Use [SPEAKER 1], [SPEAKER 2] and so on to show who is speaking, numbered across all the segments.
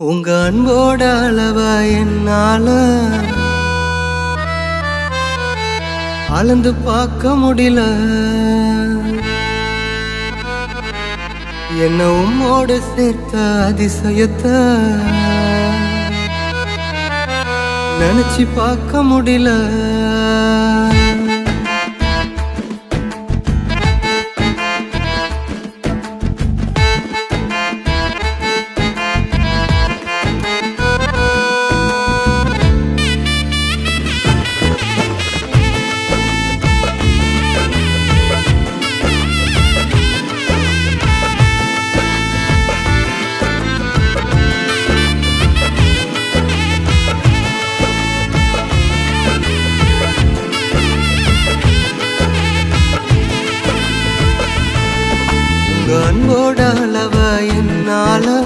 [SPEAKER 1] உங்க அன்போட அளவா என்னால அளந்து பார்க்க முடியல. என்ன உம்மோடு சேர்த்த அதிசயத்தை நினைச்சு பார்க்க முடியல. உங்க என்னால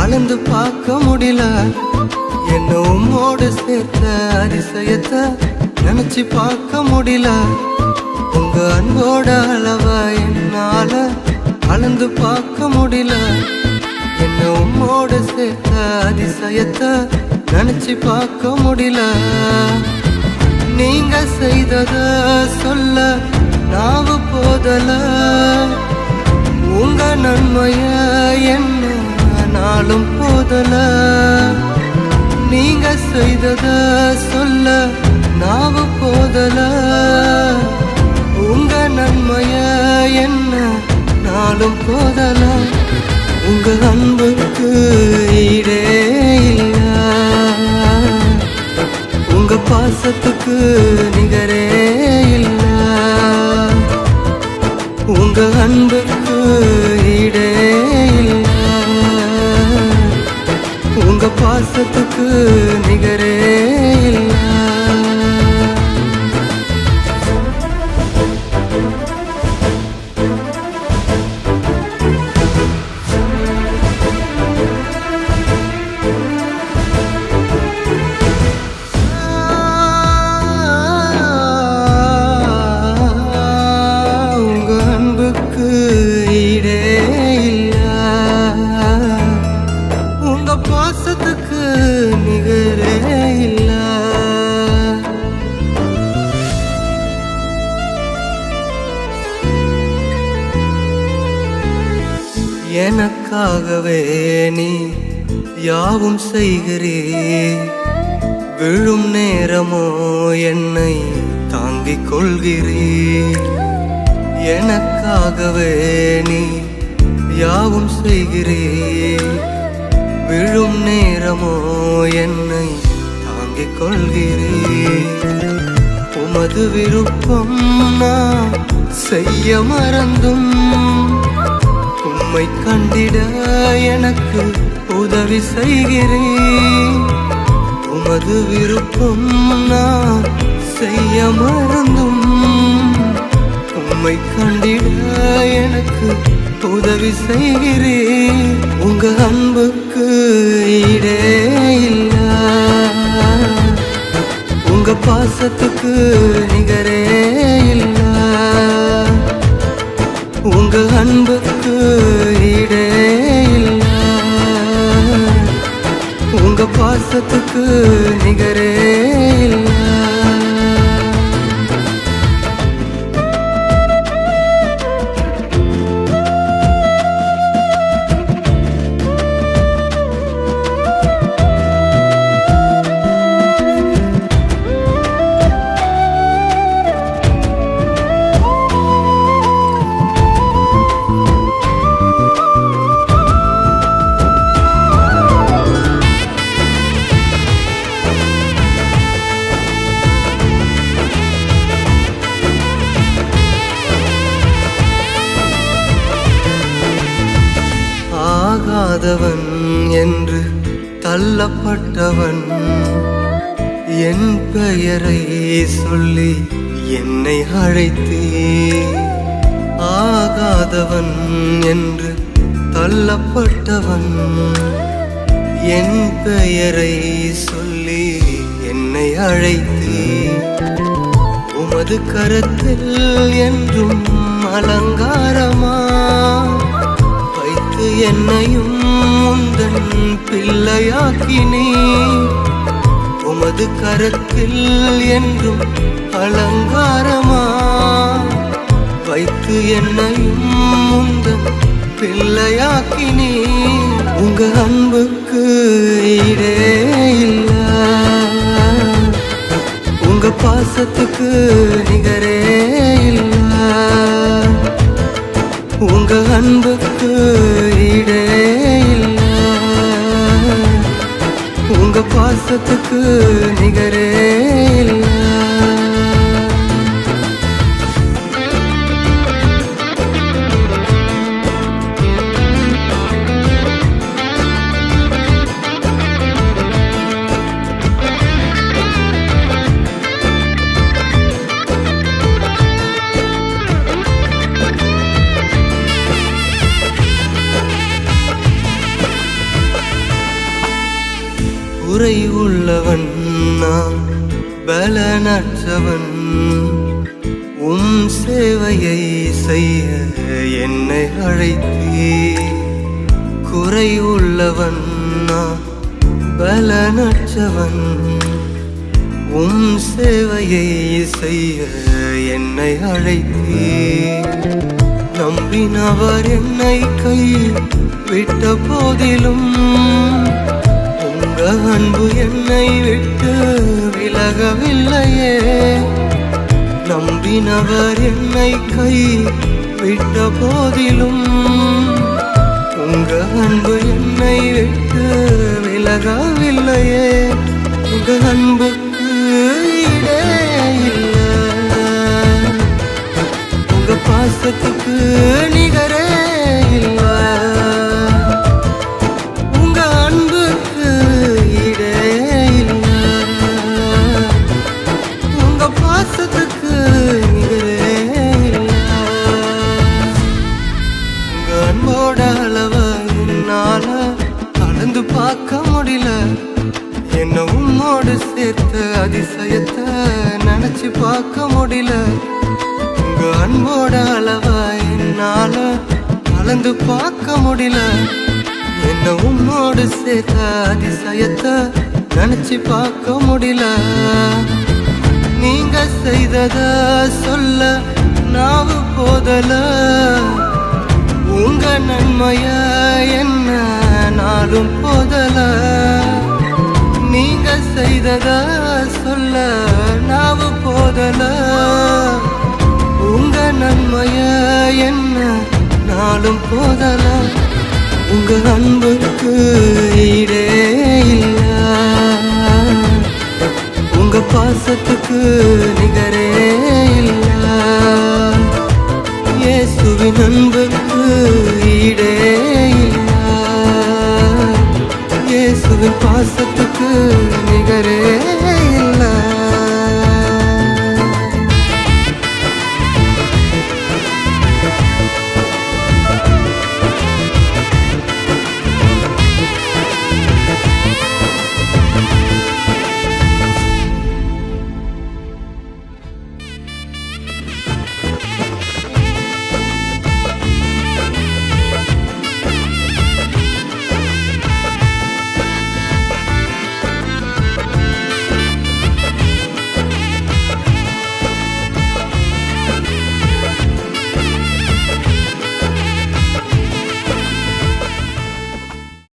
[SPEAKER 1] அளந்து பார்க்க முடியல. என்ன உம்மோடு சேர்த்த அதிசயத்தை நினைச்சு பார்க்க முடியல. உங்க அன்போட அளவ என்னால அளந்து பார்க்க முடியல. என்ன உம்மோடு சேர்த்த அதிசயத்தை நினைச்சு பார்க்க முடியல. நீங்க செய்தத சொல்ல நாவு போதல. நாளும் போதலா உங்க அன்புக்கு ஈடே இல்ல. உங்க பாசத்துக்கு நிகரே இல்ல. உங்க அன்புக்கு ஈடே இல்லா. உங்க பாசத்துக்கு எனக்காகவே நீ யாவும் செய்கிறே. விழும் நேரமோ என்னை தாங்கிக் கொள்கிறீ. எனக்காகவே நீ யாவும் செய்கிறீ. விழும் நேரமோ என்னை தாங்கிக் கொள்கிறீ. உமது விருப்பம் நான் செய்ய மறந்தும் உம்மை கண்டிட எனக்கு உதவி செய்கிறேன் உமது விருப்பம் நான் செய்ய மறந்தும். உம்மை கண்டிட எனக்கு உதவி செய்கிறேன் உங்க அன்புக்கு இடே இல்ல. உங்க பாசத்துக்கு நிகரே இல்ல. உங்க அன்புக்கு பாசத்துக்கு நிகரே இல்லை. என்று தள்ளப்பட்டவன். என் பெயரை சொல்லி என்னை அழைத்தே. ஆகாதவன் என்று தள்ளப்பட்டவன். என் பெயரை சொல்லி என்னை அழைத்தே. உமது கருத்தில் என்றும் அலங்காரமா? என்னையும் உந்தன் பிள்ளையாக்கினே. உமது கரத்தில் என்றும் அலங்காரமா? வைத்து என்னையும் உந்தன் பிள்ளையாக்கினே. உங்க அன்புக்கு இடே இல்ல. உங்க பாசத்துக்கு நிகரே இல்லை. உங்க அன்புக்கு ஈடே இல்ல. உங்க பாசத்துக்கு நிகரே இல்லை. உரை உள்ளவன் நான் பலனற்றவன். உம் சேவையை செய்ய என்னை அழைத்தே குறை உள்ளவன் நான் பலனற்றவன். உம் சேவையை செய்ய என்னை அழைத்தே நம்பினவர் என்னை கை விட்ட போதிலும் உங்க அன்பு என்னை விட்டு விலகவில்லையே. நம்பினவர் என்னை கை விட்ட போதிலும் உங்க அன்பு என்னை விட்டு விலகவில்லையே. உங்க அன்புக்கு இல்லை. உங்க பாசத்துக்கு சேர்த்த அதிசயத்தை நினைச்சு பார்க்க முடியல. உங்க அன்போட அளவ என்னால பார்க்க முடியல. என்ன உன்னோடு சேர்த்த அதிசயத்தை நினைச்சு பார்க்க முடியல. நீங்க செய்தத சொல்ல நாவு போதல. உங்க நன்மைய என்ன நாளும் போதல. செய்தத சொல்ல நாவு போதல? உங்க நன்மைய என்ன நாளும் போதல? உங்க அன்புக்கு ஈடே இல்ல. உங்க பாசத்துக்கு நிகரே இல்ல. இயேசுவின் அன்புக்கு ஈடே இல்ல. இயேசுவின் பாச